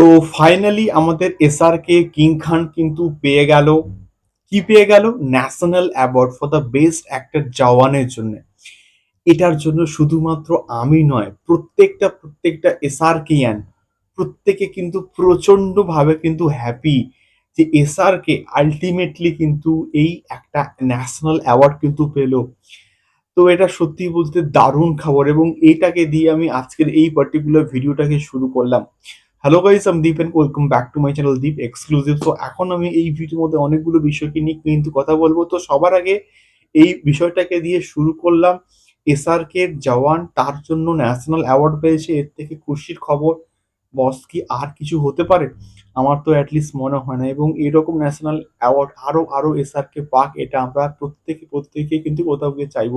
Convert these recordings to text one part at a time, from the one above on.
তো ফাইনালি আমাদের SRK king খান কিন্তু পেয়ে গেল। কি পেয়ে গেল? National award for the best actor জওয়ানের জন্য। এটার জন্য শুধুমাত্র আমি নয়, প্রত্যেকটা প্রত্যেকটা এসআরকেয়ান প্রত্যেকে কিন্তু প্রচন্ডভাবে কিন্তু হ্যাপি যে এসআরকে আলটিমেটলি কিন্তু এই একটা ন্যাশনাল অ্যাওয়ার্ড কিন্তু পেল। তো এটা সত্যি বলতে দারুণ খবর এবং এইটাকে দিয়ে আমি আজকের এই পার্টিকুলার ভিডিওটাকে শুরু করলাম। হ্যালো গাইস আমি Deep and welcome back to my channel Deep exclusive তো এখন আমি এই ভিডিওর মধ্যে অনেকগুলো বিষয়কে নিয়ে কিন্তু কথা বলব। তো সবার আগে এই বিষয়টাকে দিয়ে শুরু করলাম। এসআরকে জওয়ান, তার জন্য ন্যাশনাল অ্যাওয়ার্ড পেয়েছে। এর থেকে খুশির খবর বস কি আর কিছু হতে পারে? আমার তো অ্যাটলিস্ট মনে হয় না। এবং এরকম ন্যাশনাল অ্যাওয়ার্ড আরও আরও এসআরকে পাক, এটা আমরা প্রত্যেকে প্রত্যেকে কিন্তু কোথাও গিয়ে চাইব।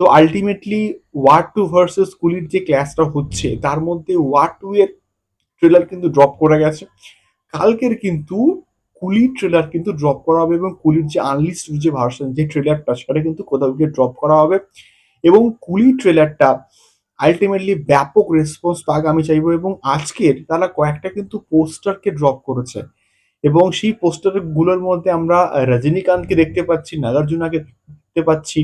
তো আলটিমেটলি ওয়ার্ড টু ভার্সেস কুলির যে ক্লাসটা হচ্ছে, তার মধ্যে ওয়ার্ড টু এর ট্রেলার কিন্তু ড্রপ করে গেছে। কালকের কিন্তু কুলির ট্রেলার কিন্তু ড্রপ করা হবে এবং কুলির যে আনলিস্ট যে ভার্সন যে ট্রেলারটা সেটা কিন্তু কোথাও গিয়ে ড্রপ করা হবে। এবং কুলি ট্রেলারটা আলটিমেটলি ব্যাপক রেসপন্স পাক আমি চাইব এবং আজকের তারা কয়েকটা কিন্তু পোস্টারকে ড্রপ করেছে। এবং সেই পোস্টারগুলোর মধ্যে আমরা রজনীকান্তকে দেখতে পাচ্ছি, নাগার্জুনাকে দেখতে পাচ্ছি।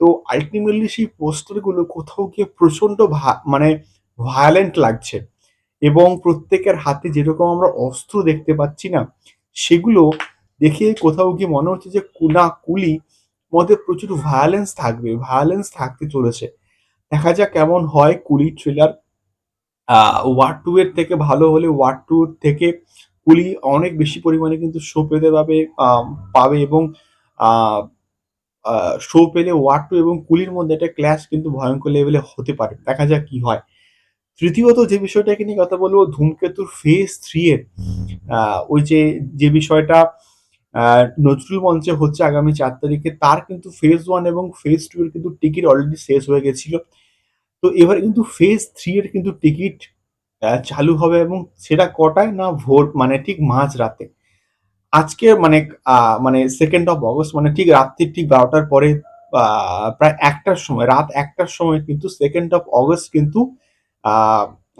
তো আলটিমেটলি সেই পোস্টারগুলো কোথাও গিয়ে প্রচণ্ড মানে ভায়োলেন্ট লাগছে। এবং প্রত্যেকের হাতে যেরকম আমরা অস্ত্র দেখতে পাচ্ছি না, সেগুলো দেখে কোথাও গিয়ে মনে হচ্ছে যে কুনা কুলি মধ্যে প্রচুর ভায়োলেন্স থাকবে ভায়োলেন্স থাকতে চলেছে। দেখা যাক কেমন হয় কুলি ট্রেলার ওয়ার্ড টু এর থেকে ভালো হলে ওয়ার্ড টু থেকে কুলি অনেক বেশি পরিমাণে কিন্তু শো পেতে পাবে পাবে এবং শো পেলে ওয়ার্ড টু এবং কুলির মধ্যে একটা ক্ল্যাশ কিন্তু ভয়ঙ্কর লেভেলে হতে পারে। দেখা যাক কি হয়। তৃতীয়ত যে বিষয়টাকে নিয়ে কথা বলব ধূমকেতুর ফেজ থ্রি এর ওই যে যে বিষয়টা নজরুল মঞ্চে হচ্ছে আগামী চার তারিখে তার কিন্তু ফেজ ওয়ান এবং ফেজ টু এর কিন্তু টিকিট অলরেডি শেষ হয়ে গেছিল। তো এবার কিন্তু ফেজ থ্রি এর কিন্তু টিকিট চালু হবে এবং সেটা কটায় না ভোর মানে ঠিক মাঝ রাতে। আজকে মানে মানে সেকেন্ড অফ অগস্ট মানে ঠিক রাত্রির ঠিক বারোটার পরে প্রায় একটার সময় রাত একটার সময় কিন্তু সেকেন্ড অফ অগস্ট কিন্তু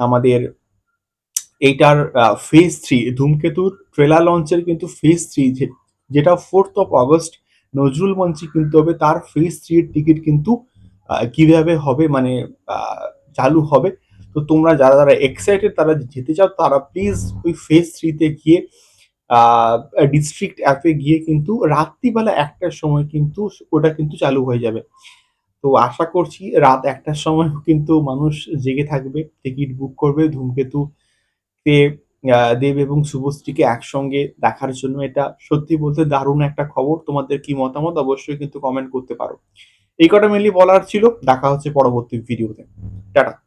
আমাদের এইটার ফেজ থ্রি ধূমকেতুর ট্রেলার লঞ্চের কিন্তু ফেজ থ্রি যেটা ফোর্থ অফ অগস্ট নজরুল মঞ্চে কিন্তু হবে, তার ফেজ থ্রি এর টিকিট কিন্তু কীভাবে হবে মানে চালু হবে। তো তোমরা যারা যারা এক্সাইটেড তারা যেতে চাও, তারা প্লিজ ওই ফেজ থ্রিতে গিয়ে ডিস্ট্রিক্ট অ্যাপে গিয়ে কিন্তু রাত্রিবেলা একটার সময় কিন্তু ওটা কিন্তু চালু হয়ে যাবে। তো আশা করছি রাত একটার সময় কিন্তু মানুষ জেগে থাকবে, টিকিট বুক করবে ধূমকেতু তে দেব এবং শুভশ্রীকে একসঙ্গে দেখার জন্য। এটা সত্যি বলতে দারুণ একটা খবর। তোমাদের কি মতামত অবশ্যই কিন্তু কমেন্ট করতে পারো। এই কটা মেনলি বলার ছিল। দেখা হচ্ছে পরবর্তী ভিডিওতে টাটা।